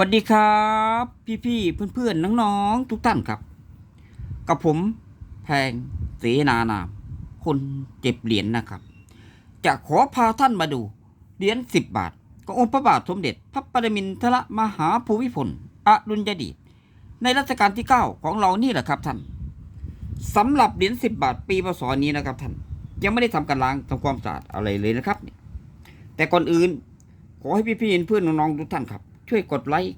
วัสดีครับ พี่ๆเพื่อนๆน้องๆทุกท่านครับ กับผมแพงเสนานามคนเจ็บเหรียญนะครับ จะขอพาท่านมาดูเหรียญสิบบาทขององค์พระบาทสมเด็จ พระปรมินทรมหาภูมิพลอดุลยเดชในรัชกาลที่9ของเรานี่แหละครับท่านสำหรับเหรียญสิบบาทปีพศนี้นะครับท่านยังไม่ได้ทำการล้างทำความสะอาดอะไรเลยนะครับ แต่ก่อนอื่นขอให้พี่ๆเพื่อนๆน้องๆทุกท่านครับ ช่วยกดไลค์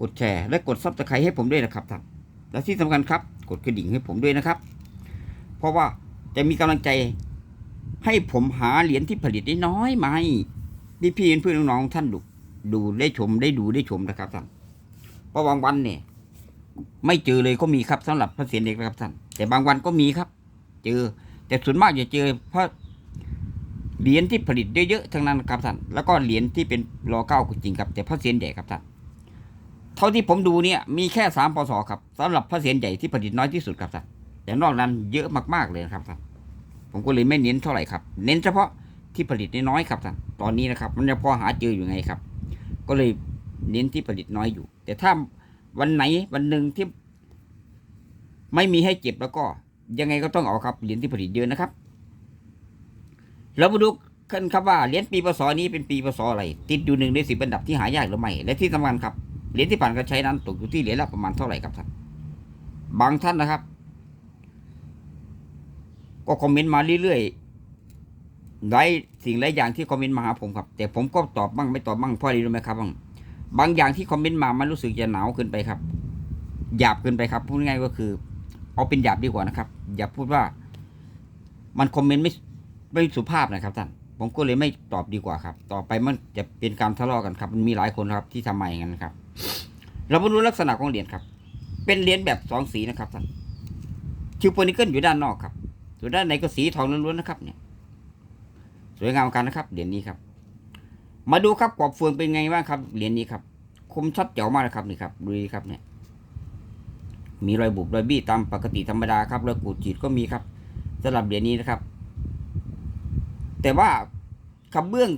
กดแชร์ และกดซับสไครต์ให้ผมด้วยนะครับท่านและที่สำคัญครับ กดกระดิ่งให้ผมด้วยนะครับ เพราะว่าจะมีกำลังใจให้ผมหาเหรียญที่ผลิตได้น้อยมาให้พี่ๆเพื่อนน้องๆท่านดูดูได้ชมได้ดูได้ชมนะครับท่านเพราะบางวันเนี่ย ไม่เจอเลยก็มีครับสำหรับพระเศียรเด็กนะครับท่านแต่บางวันก็มีครับ เจอแต่ส่วนมากจะเจอเพราะ เหรียญที่ผลิตเยอะๆทั้งนั้นครับท่านแล้วก็เหรียญที่เป็นรอเก้าก็จริงครับ แต่พระเศียรใหญ่ครับท่านเท่าที่ผมดูเนี่ยมีแค่สามปศครับสำหรับพระเศียรใหญ่ที่ผลิตน้อยที่สุดครับท่านแต่นอกนั้นเยอะมากๆเลยนะครับท่านผมก็เลยไม่เน้นเท่าไหร่ครับ เน้นเฉพาะที่ผลิตน้อยครับท่านตอนนี้นะครับ มันยังพอหาเจออยู่ไงครับ ก็เลยเน้นที่ผลิตน้อยอยู่ แต่ถ้าวันไหนวันหนึ่งที่ไม่มีให้เก็บแล้วก็ยังไงก็ต้องเอาครับเหรียญที่ผลิตเยอะนะครับ เรามาดูกันครับว่าเหรียญปีพศนี้เป็นปีพศอะไร ติดอยู่หนึ่งในสิบอันดับที่หายากหรือไม่ และที่สำคัญครับ เหรียญที่ผ่านการใช้นั้นตกอยู่ที่เหรียญละประมาณเท่าไหร่ครับท่าน บางท่านนะครับ ก็คอมเมนต์มาเรื่อยๆ หลายสิ่งหลายอย่างที่คอมเมนต์มาหาผมครับ แต่ผมก็ตอบบ้างไม่ตอบบ้างเพราะอะไรรู้ไหมครับบางบางอย่างที่คอมเมนต์มา มันรู้สึกจะหนาวเกินไปครับ หยาบเกินไปครับ พูดง่ายๆก็คือ เอาเป็นหยาบดีกว่านะครับ อย่าพูดว่า มันคอมเมนต์ไม่ ไม่สุภาพนะครับท่านผมก็เลยไม่ตอบดีกว่าครับ ต่อไปมันจะเป็นการทะเลาะกันครับ มันมีหลายคนครับที่ทำมาอย่างนั้นครับ เรามาดูลักษณะของเหรียญครับ เป็นเหรียญแบบสองสีนะครับท่านคิวโปนิเกิลอยู่ด้านนอกครับส่วนด้านในก็สีทองล้วนๆนะครับ เนี่ย สวยงามกันนะครับเหรียญนี้ครับ มาดูครับกรอบเฟืองเป็นไงบ้างครับเหรียญนี้ครับ คมชัดเจ๋วมากนะครับนี่ครับดูดีครับเนี่ย มีรอยบุบรอยบี้ตามปกติธรรมดาครับรอยขูดจีดก็มีครับสำหรับเหรียญนี้นะครับ แต่ว่ากระเบื้อง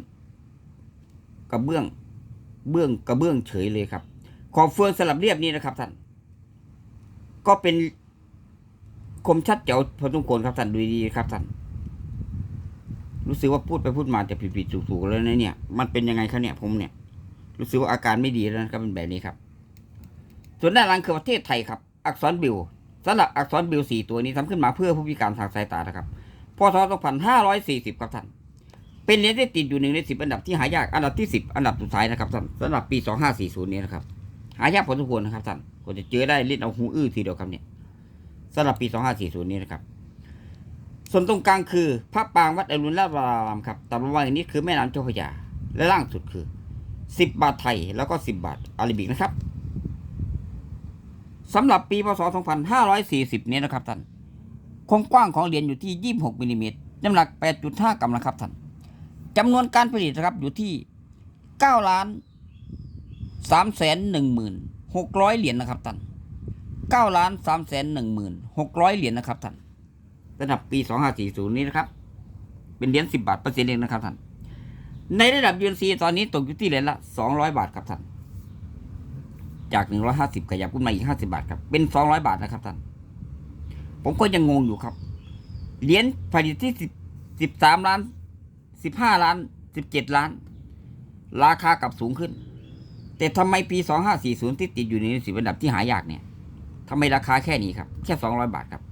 กระเบื้องเบื้องกระเบื้องเฉยเลยครับ ขอบเฟืองสลับเรียบนี้นะครับท่านก็เป็นคมชัดเจ๋วพอสมควรครับท่านดูดีครับท่านรู้สึกว่าพูดไปพูดมาจะผิดๆถูกๆแล้วนะเนี่ย มันเป็นยังไงครับเนี่ยผมเนี่ย รู้สึกว่าอาการไม่ดีแล้วนะครับเป็นแบบนี้ครับ ส่วนด้านหลังคือประเทศไทยครับ อักษรบิวสำหรับอักษรบิวสี่ตัวนี้ทำขึ้นมาเพื่อผู้พิการทางสายตานะครับ พศ 2540 ครับท่าน เป็นเหรียญที่ติดอยู่หนึ่งในสิบอันดับที่หายาก อันดับที่สิบอันดับสุดท้ายนะครับท่านสำหรับปี 2540 นี้นะครับ หายากพอสมควรนะครับท่านกว่าจะเจอได้เล่นเอาหูอื้อทีเดียวครับเนี่ยสำหรับปี 2540 นี้นะครับ ส่วนตรงกลางคือพระปรางวัดอรุณราชวรารามครับตามว่าอย่างนี้คือแม่น้ำเจ้าพระยา และล่างสุดคือ 10 บาทไทย แล้วก็ 10 บาทอาราบิกนะครับสำหรับปีพศ 2540 นี้นะครับท่าน ความกว้างของเหรียญอยู่ที่ 26มิลลิเมตรน้ำหนัก 8.5 กรัมนะครับท่านจำนวนการผลิตนะครับอยู่ที่9ล้าน3แสน1หมื่น600 เหรียญนะครับท่าน9ล้าน3แสน1หมื่น600 เหรียญนะครับท่านระดับปี 2540 นี้นะครับ เป็นเหรียญ10 บาทเปอร์เซ็นต์เองนะครับท่านในระดับ UNC ตอนนี้ตกอยู่ที่เหรียญละ 200 บาทครับท่านจาก 150ขยับขึ้นมาอีก 50 บาทครับเป็น 200 บาทนะครับท่าน ผมก็ยังงงอยู่ครับ เหรียญผลิตที่สิบสิบสามล้านสิบห้าล้านสิบเจ็ดล้าน ราคากลับสูงขึ้น แต่ทำไมปีสองห้าสี่ศูนย์ที่ติดอยู่ในสิบอันดับที่หายากเนี่ยทำไมราคาแค่นี้ครับ แค่สองร้อยบาทครับ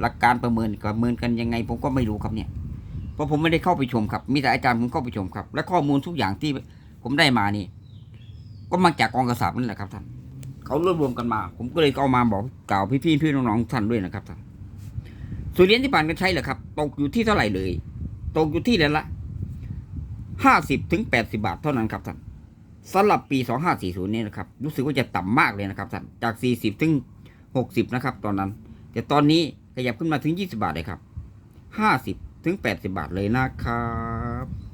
หลักการประเมินประเมินกันยังไง ผมก็ไม่รู้ครับเนี่ยเพราะผมไม่ได้เข้าไปชมครับ มีแต่อาจารย์ผมเข้าไปชมครับ และข้อมูลทุกอย่างที่ผมได้มานี่ ก็มาจากกองกระสาบนั่นแหละครับท่าน เขารวบรวมกันมา ผมก็เลยเอามาบอกกล่าวพี่ๆพี่น้องๆท่านด้วยนะครับท่านส่วนเรียญที่ผ่านการใช้เหรอครับ ตกอยู่ที่เท่าไหร่เลย ตกอยู่ที่เหรียญละห้าสิบถึงแปดสิบาทเท่านั้นครับท่านสำหรับปีสองห้าสี่ศูนย์นี่นะครับ รู้สึกว่าจะต่ำมากเลยนะครับท่านจากสี่สิบถึงหกสิบนะครับ ตอนนั้น แต่ตอนนี้ขยับขึ้นมาถึงยี่สิบาทเลยครับห้าสิบถึงแปดสิบาทเลยนะครับ